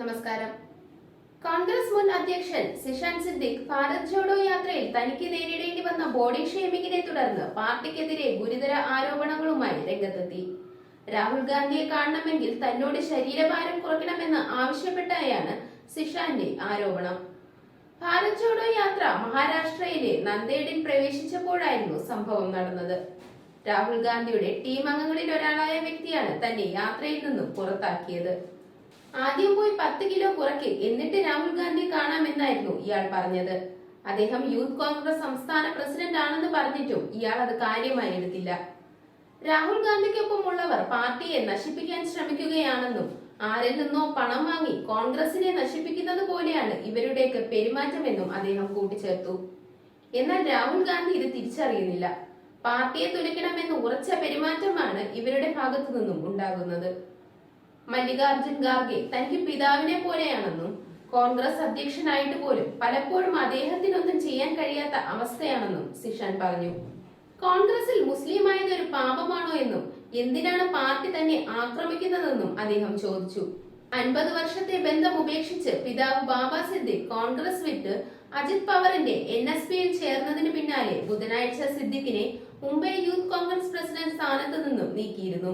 നമസ്കാരം. കോൺഗ്രസ് മുൻ അധ്യക്ഷൻ സിഷാൻ സിദ്ദിഖ് ഭാരത് ജോഡോ യാത്രയിൽ തനിക്ക് നേരിടേണ്ടി വന്ന ബോഡി ഷേമിങ്ങിനെ തുടർന്ന് പാർട്ടിക്കെതിരെ ഗുരുതര ആരോപണങ്ങളുമായി രംഗത്തെത്തി. രാഹുൽ ഗാന്ധിയെ കാണണമെങ്കിൽ തന്നോട് ശരീരഭാരം കുറയ്ക്കണമെന്ന് ആവശ്യപ്പെട്ടായാണ് സിഷാന്റെ ആരോപണം. ഭാരത് ജോഡോ യാത്ര മഹാരാഷ്ട്രയിലെ നന്ദേഡിൽ പ്രവേശിച്ചപ്പോഴായിരുന്നു സംഭവം നടന്നത്. രാഹുൽ ഗാന്ധിയുടെ ടീം അംഗങ്ങളിൽ ഒരാളായ വ്യക്തിയാണ് തന്നെ യാത്രയിൽ നിന്നും പുറത്താക്കിയത്. ആദ്യം പോയി പത്ത് കിലോ കുറയ്ക്ക്. എന്നിട്ട് രാഹുൽ ഗാന്ധിയെ കാണാമെന്നായിരുന്നു ഇയാൾ പറഞ്ഞത്. അദ്ദേഹം യൂത്ത് കോൺഗ്രസ് സംസ്ഥാന പ്രസിഡന്റ് ആണെന്ന് പറഞ്ഞിട്ടും ഇയാൾ അത് കാര്യമായി എടുത്തില്ല. രാഹുൽ ഗാന്ധിക്കൊപ്പമുള്ളവർ പാർട്ടിയെ നശിപ്പിക്കാൻ ശ്രമിക്കുകയാണെന്നും ആരിൽ നിന്നോ പണം വാങ്ങി കോൺഗ്രസിനെ നശിപ്പിക്കുന്നത് പോലെയാണ് ഇവരുടെയൊക്കെ പെരുമാറ്റമെന്നും അദ്ദേഹം കൂട്ടിച്ചേർത്തു. എന്നാൽ രാഹുൽ ഗാന്ധി ഇത് തിരിച്ചറിയുന്നില്ല. പാർട്ടിയെ തുലയ്ക്കണമെന്ന് ഉറച്ച പെരുമാറ്റമാണ് ഇവരുടെ ഭാഗത്തു നിന്നും ഉണ്ടാകുന്നത്. മല്ലികാർജുൻ ഖാർഗെ തനിക്ക് പിതാവിനെ പോലെയാണെന്നും കോൺഗ്രസ് അധ്യക്ഷനായിട്ട് പോലും പലപ്പോഴും അദ്ദേഹത്തിനൊന്നും ചെയ്യാൻ കഴിയാത്ത അവസ്ഥയാണെന്നും സിഷാൻ പറഞ്ഞു. കോൺഗ്രസിൽ മുസ്ലിം ആയത് ഒരു പാപമാണോ എന്നും എന്തിനാണ് പാർട്ടി തന്നെ ആക്രമിക്കുന്നതെന്നും അദ്ദേഹം ചോദിച്ചു. അൻപത് വർഷത്തെ ബന്ധം ഉപേക്ഷിച്ച് പിതാവ് ബാബാ സിദ്ദിഖ് കോൺഗ്രസ് വിട്ട് അജിത് പവറിന്റെ എൻ എസ് പിയിൽ ചേർന്നതിന് പിന്നാലെ ബുധനാഴ്ച സിദ്ദിഖിനെ മുംബൈ യൂത്ത് കോൺഗ്രസ് പ്രസിഡന്റ് സ്ഥാനത്ത് നിന്നും നീക്കിയിരുന്നു.